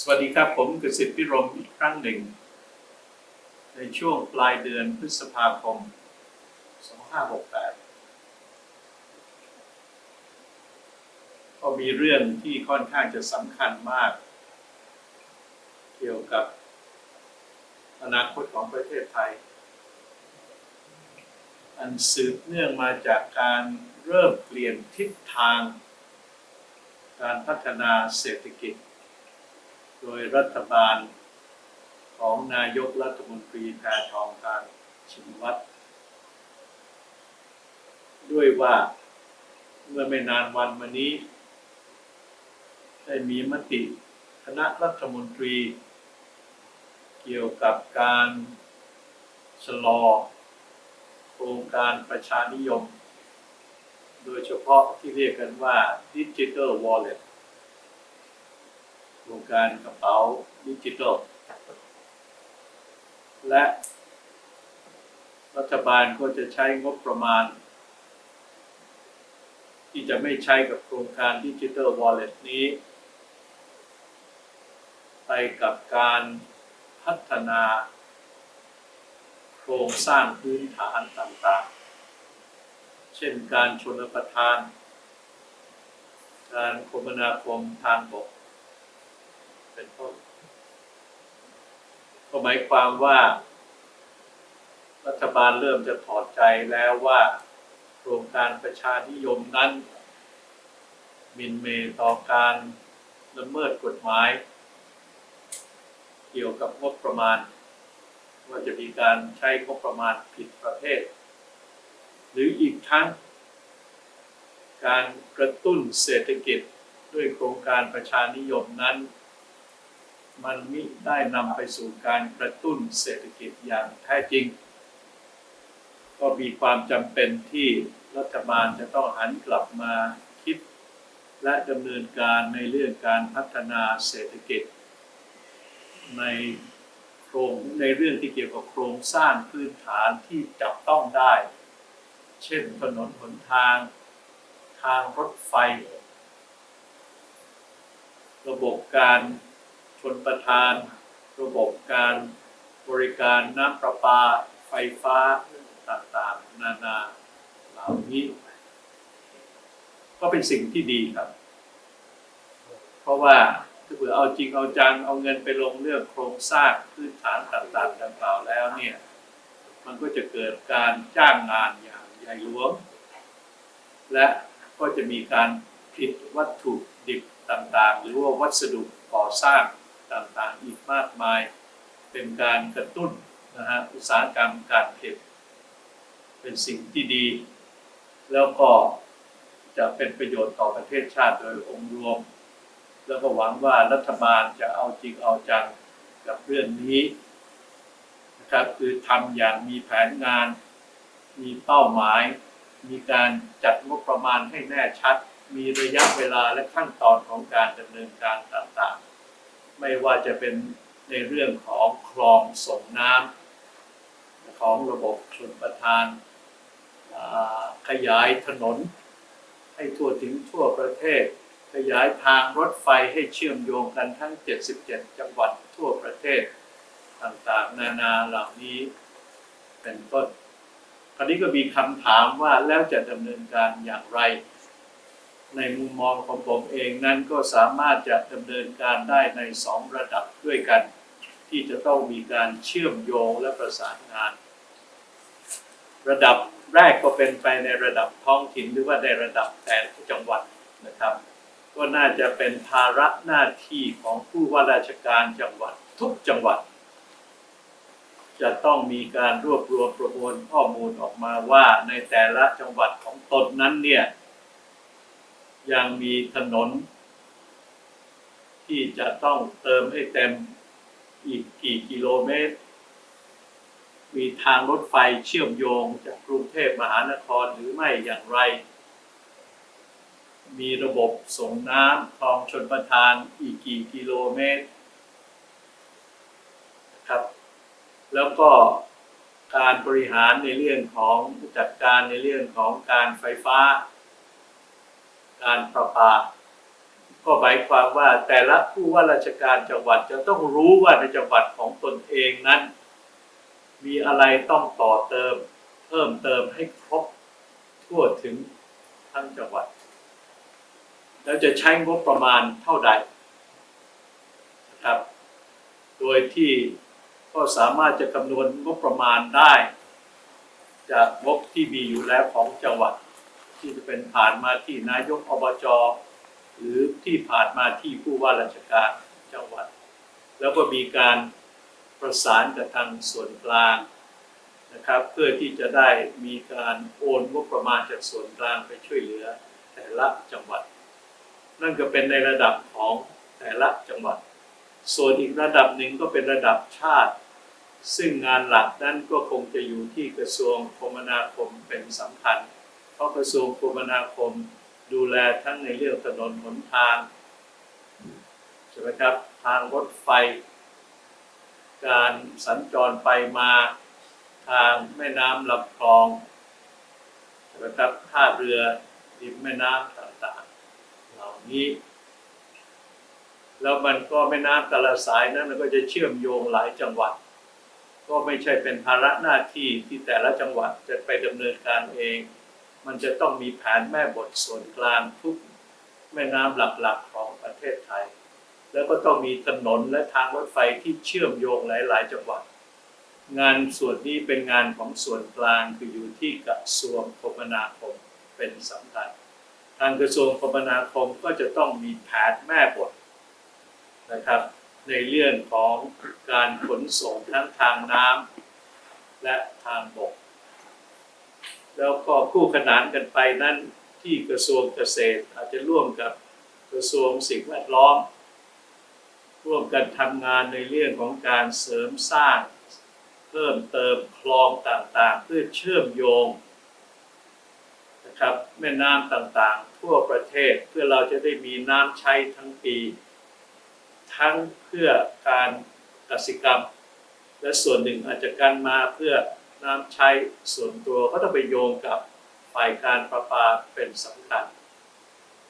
สวัสดีครับผมกสิทธิ์พิรมอีกครั้งหนึ่ง ในช่วงปลายเดือนพฤษภาคม 2568 ก็มีเรื่องที่ค่อนข้างจะสำคัญมาก เกี่ยวกับอนาคตของประเทศไทย อันสืบเนื่องมาจากการเริ่มเปลี่ยนทิศทาง การพัฒนาเศรษฐกิจ โดยรัฐบาลของนายกรัฐมนตรีแพทองทานชินวัตรด้วยว่าเมื่อไม่นานวันมานี้ ได้มีมติคณะรัฐมนตรี เกี่ยวกับการชะลอโครงการประชานิยม โดยเฉพาะที่เรียกกันว่า Digital Wallet โครงการกระเป๋าดิจิทัล และรัฐบาลก็จะใช้งบประมาณ ที่จะไม่ใช้กับโครงการดิจิทัลวอลเล็ตนี้ ไปกับการพัฒนาโครงสร้างพื้นฐานต่างๆ เช่นการชนประทาน การคมนาคมทางบก เป็นต้นก็หมายความว่า รัฐบาลเริ่มจะถอดใจแล้วว่าโครงการประชานิยมนั้นมินเมต่อการละเมิดกฎหมาย เกี่ยวกับงบประมาณ ว่าจะมีการใช้งบประมาณผิดประเภท หรืออีกทั้ง การกระตุ้นเศรษฐกิจด้วยโครงการประชานิยมนั้น มันมิได้นำไปสู่การกระตุ้นเศรษฐกิจอย่างแท้จริง ก็มีความจำเป็นที่รัฐบาลจะต้องหันกลับมาคิด และดำเนินการในเรื่องการพัฒนาเศรษฐกิจ ในโครงในเรื่องที่เกี่ยวกับโครงสร้างพื้นฐานที่จับต้องได้ เช่นถนนหนทาง ทางรถไฟ ระบบการ ชนประทาน ระบบการบริการน้ำประปา ไฟฟ้าต่างๆ นานาเหล่านี้ ก็เป็นสิ่งที่ดีครับ เพราะว่าถ้าเผื่อเอาจริงเอาจังเอาเงินไปลงเรื่องโครงสร้างพื้นฐานต่างๆดังกล่าวแล้วเนี่ย มันก็จะเกิดการจ้างงานอย่างใหญ่หลวง และก็จะมีการผิดวัตถุดิบต่างๆ หรือว่าวัสดุก่อสร้าง ต่างๆอีกมากมาย เป็นการกระตุ้นนะฮะอุตสาหกรรมการผลิตเป็นสิ่งที่ดี แล้วก็จะเป็นประโยชน์ต่อประเทศชาติโดยองค์รวม แล้วก็หวังว่ารัฐบาลจะเอาจริงเอาจังกับเรื่องนี้นะครับคือทำอย่างมีแผนงาน มีเป้าหมาย มีการจัดงบประมาณให้แน่ชัด มีระยะเวลาและขั้นตอนของการดำเนินการต่างๆ ไม่ว่าจะเป็นในเรื่องของคลองส่งน้ำของระบบชนประทานขยายถนน ให้ทั่วถึงทั่วประเทศ ขยายทางรถไฟให้เชื่อมโยงกันทั้ง 77 จังหวัดทั่วประเทศต่างๆ นานาเหล่านี้เป็นต้นคราวนี้ก็มีคำถามว่าแล้วจะดำเนินการอย่างไร ในมุมมองของผมเองนั้นก็สามารถจะดำเนินการได้ในสองระดับด้วยกัน ที่จะต้องมีการเชื่อมโยงและประสานงาน ระดับแรกก็เป็นไปในระดับท้องถิ่นหรือว่าในระดับแต่ละจังหวัดนะครับ ก็น่าจะเป็นภาระหน้าที่ของผู้ว่าราชการจังหวัดทุกจังหวัด จะต้องมีการรวบรวมประมวลข้อมูลออกมาว่าในแต่ละจังหวัดของตนนั้นเนี่ย ยังมีถนน ที่จะต้องเติมให้เต็มอีกกี่กิโลเมตร มีทางรถไฟเชื่อมโยงจากกรุงเทพมหานครหรือไม่อย่างไร มีระบบส่งน้ำคลองชนประทานอีกกี่กิโลเมตรนะครับ แล้วก็การบริหารในเรื่องของจัดการในเรื่องของการไฟฟ้า การประปา ก็หมายความว่าแต่ละผู้ว่าราชการจังหวัดจะต้องรู้ว่าในจังหวัดของตนเองนั้น มีอะไรต้องต่อเติม เพิ่มเติมให้ครบทั่วถึงทั้งจังหวัด แล้วจะใช้งบประมาณเท่าใดนะครับ โดยที่ก็สามารถจะคำนวณงบประมาณได้ จากงบที่มีอยู่แล้วของจังหวัด ที่จะเป็นผ่านมาที่นายกอบจหรือที่ผ่านมาที่ผู้ว่าราชการจังหวัด แล้วก็มีการประสานกับทางส่วนกลางนะครับ เพื่อที่จะได้มีการโอนงบประมาณจากส่วนกลางไปช่วยเหลือแต่ละจังหวัด นั่นก็เป็นในระดับของแต่ละจังหวัด ส่วนอีกระดับหนึ่งก็เป็นระดับชาติ ซึ่งงานหลักนั้นก็คงจะอยู่ที่กระทรวงคมนาคมเป็นสำคัญ เพราะกระทรวงคมนาคมดูแลทั้งในเรื่องถนนหนทางใช่ไหมครับทางรถไฟ การสัญจรไปมาทางแม่น้ำลำคลองใช่ไหมครับท่าเรือริมแม่น้ำต่างๆ เหล่านี้แล้วมันก็แม่น้ำแต่ละสายนั้นมันก็จะเชื่อมโยงหลายจังหวัด ก็ไม่ใช่เป็นภาระหน้าที่ที่แต่ละจังหวัดจะไปดำเนินการเอง มันจะต้องมีแผนแม่บทส่วนกลางทุกแม่น้ำหลักๆของประเทศไทย แล้วก็ต้องมีถนนและทางรถไฟที่เชื่อมโยงหลาย ๆ จังหวัด งานส่วนนี้เป็นงานของส่วนกลางคืออยู่ที่กระทรวงคมนาคมเป็นสำคัญ ทางกระทรวงคมนาคมก็จะต้องมีแผนแม่บทนะครับ ในเรื่องของการขนส่งทั้งทางน้ำและทางบก แล้วก็คู่ขนานกันไปนั้นที่กระทรวงเกษตรอาจจะร่วมกับกระทรวงสิ่งแวดล้อม ร่วมกันทำงานในเรื่องของการเสริมสร้าง เพิ่มเติมคลองต่างๆ เพื่อเชื่อมโยงนะครับแม่น้ำต่างๆ ทั่วประเทศเพื่อเราจะได้มีน้ำใช้ทั้งปี ทั้งเพื่อการกสิกรรม และส่วนหนึ่งอาจจะกันมาเพื่อ น้ำใช้ส่วนตัวก็ต้องไปโยงกับฝ่ายการประปาเป็นสำคัญ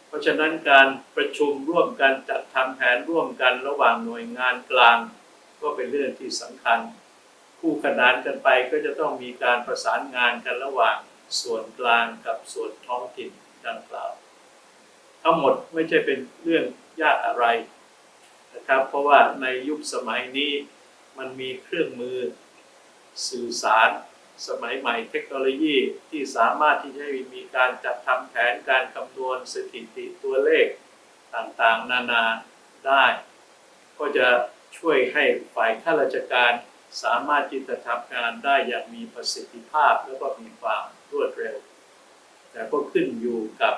เพราะฉะนั้นการประชุมร่วมกันจัดทำแผนร่วมกันระหว่างหน่วยงานกลาง ก็เป็นเรื่องที่สำคัญ คู่ขนานกันไปก็จะต้องมีการประสานงานกันระหว่างส่วนกลางกับส่วนท้องถิ่นดังกล่าว ทั้งหมดไม่ใช่เป็นเรื่องยากอะไรนะครับ เพราะว่าในยุคสมัยนี้มันมีเครื่องมือ สื่อสารสมัยใหม่เทคโนโลยีที่สามารถที่จะให้มีการจัดทำแผนการคำนวณสถิติตัวเลขต่างๆ นานาได้ ก็จะช่วยให้ฝ่ายข้าราชการสามารถที่จะทำงานได้อย่างมีประสิทธิภาพแล้วก็มีความรวดเร็ว แต่ก็ขึ้นอยู่กับ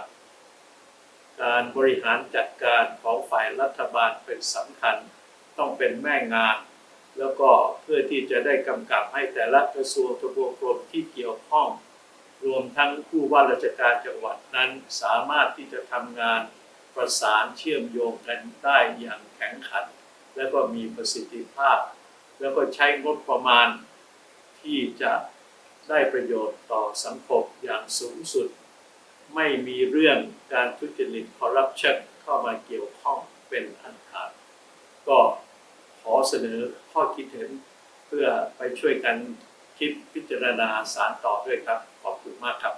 การบริหารจัดการของฝ่ายรัฐบาลเป็นสำคัญ ต้องเป็นแม่งาน แล้วก็เพื่อที่จะได้กำกับให้แต่ละกระทรวงทบวงกรมที่เกี่ยวข้อง รวมทั้งผู้ว่าราชการจังหวัดนั้นสามารถที่จะทำงานประสานเชื่อมโยงกันได้อย่างแข็งขัน และก็มีประสิทธิภาพ แล้วก็ใช้งบประมาณที่จะได้ประโยชน์ต่อสังคมอย่างสูงสุด ไม่มีเรื่องการทุจริตคอร์รัปชันเข้ามาเกี่ยวข้องเป็นอันขาดก็ อเสนอข้อคิดเห็นเพื่อไปช่วยกันคิดพิจารณาสารต่อด้วยครับ ขอบคุณมากครับ